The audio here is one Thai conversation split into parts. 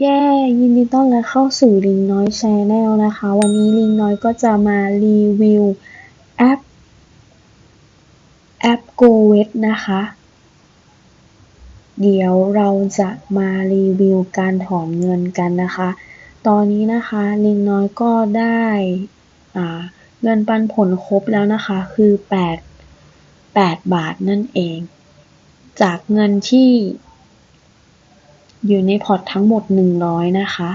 เย้ ยินดีต้อนรับเข้าสู่ลิงน้อยแชนแนลนะคะ วันนี้ลิงน้อยก็จะมารีวิวแอป แอป Go w e t นะคะ เดี๋ยวเราจะมารีวิวการถอนเงินกันนะคะ ตอนนี้นะคะลิงน้อยก็ได้เงินปันผลครบแล้วนะคะ คือ 8 8 บาทนั่นเอง จากเงินที่ อยู่ในพอร์ตทั้งหมด 100 นะคะ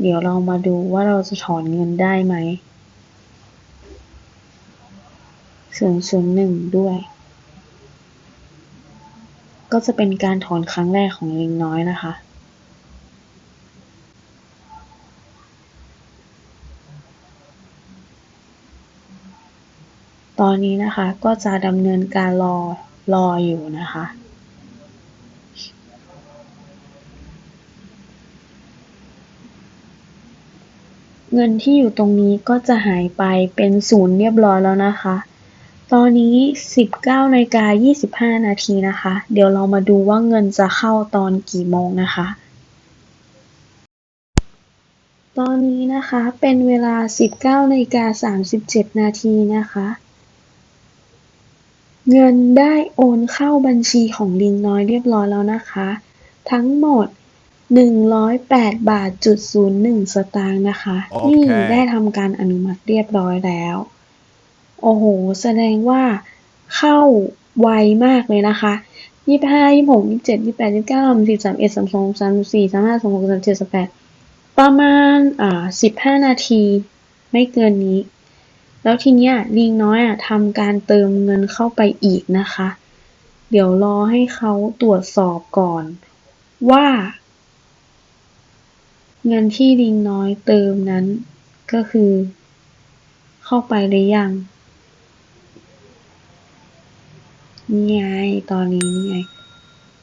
เดี๋ยวเรามาดูว่าเราจะถอนเงินได้ไหมส่วนส่วนหนึ่งด้วย ก็จะเป็นการถอนครั้งแรกของลิงน้อยนะคะ ตอนนี้นะคะก็จะดำเนินการรอ รออยู่นะคะ เงินที่อยู่ตรงนี้ก็จะหายไปเป็นศูนย์เรียบร้อยแล้วนะคะ ตอนนี้ 19นาฬิกา25 นาทีนะคะ เดี๋ยวเรามาดูว่าเงินจะเข้าตอนกี่โมงนะคะตอนนี้นะคะเป็นเวลา 19นาฬิกา37 นาทีนะคะ เงินได้โอนเข้าบัญชีของลิงน้อยเรียบร้อยแล้วนะคะ ทั้งหมด 108บาทจุด01สตางค์นะคะโอเคนี่ได้ทำการอนุมัติเรียบร้อยแล้ว โอ้โห แสดงว่าเข้าไวมากเลยนะคะยี่สิบห้ายี่สิบหกยี่สิบเจ็ดยี่สิบแปดยี่สิบเก้าสามสิบสามเอ็ดสามสองสามสี่สามห้าสามหกสามเจ็ดสามแปดประมาณอ่าสิบห้านาที ไม่เกินนี้ แล้วทีเนี้ยลิงน้อยอะทำการเติมเงินเข้าไปอีกนะคะ เดี๋ยวรอให้เขาตรวจสอบก่อน ว่า เงินที่ลิงน้อยเติมนั้น ก็คือ เข้าไปหรือยังนี่ไงตอนนี้นี่ไง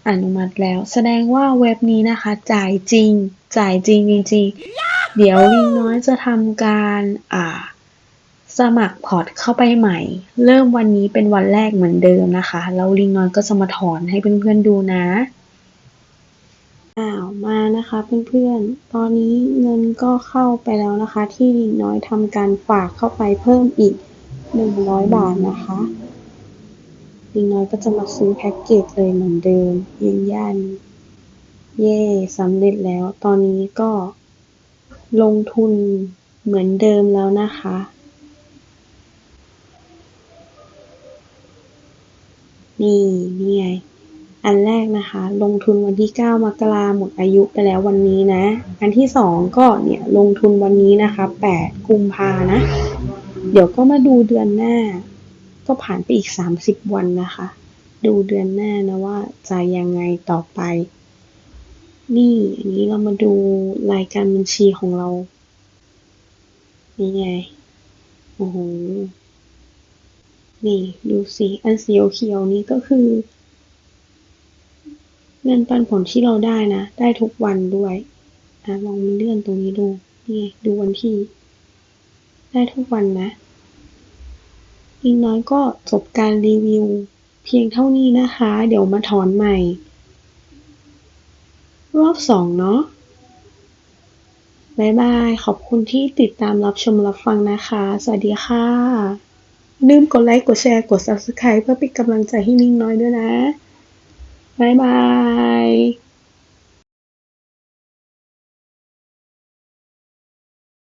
อนุมัติแล้ว แสดงว่าเว็บนี้นะคะ จ่ายจริง จ่ายจริงจริงๆ เดี๋ยวลิงน้อยจะทำการอ่า สมัครพอร์ตเข้าไปใหม่ เริ่มวันนี้เป็นวันแรกเหมือนเดิมนะคะแล้วลิงน้อยก็จะมาถอนให้เพื่อนๆดูนะอ้าวมานะคะเพื่อนๆ ตอนนี้เงินก็เข้าไปแล้วนะคะ ที่ลิงน้อยทำการฝากเข้าไปเพิ่มอีก 100 บาทนะคะลิงน้อยก็จะมาซื้อแพ็กเกจเลยเหมือนเดิมยืนยันเย่สำเร็จแล้ว ตอนนี้ก็ลงทุนเหมือนเดิมแล้วนะคะ นี่นี่ไง อันแรกนะคะ ลงทุนวันที่ 9 มกราหมดอายุไปแล้ววันนี้นะ อันที่สองก็เนี่ยลงทุนวันนี้นะคะ 8 กุมภานะ เดี๋ยวก็มาดูเดือนหน้า ก็ผ่านไปอีก 30 วันนะคะ ดูเดือนหน้านะว่าจะยังไงต่อไป นี่อันนี้เรามาดูรายการบัญชีของเรา นี่ไง โอ้โห นี่ดูสิอันสีเขียวๆนี้ก็คือ เงินปันผลที่เราได้นะ ได้ทุกวันด้วยอะลองมาเลื่อนตรงนี้ดูนี่ดูวันที่ ได้ทุกวันนะอีกน้อยก็จบการรีวิว เพียงเท่านี้นะคะ เดี๋ยวมาถอนใหม่ รอบสองเนาะบายบาย ขอบคุณที่ติดตามรับชมรับฟังนะคะ สวัสดีค่ะ ลืมกดไลค์ กดแชร์ กด subscribe เพื่อเป็นกำลังใจให้นิ่งน้อยด้วยนะบายบาย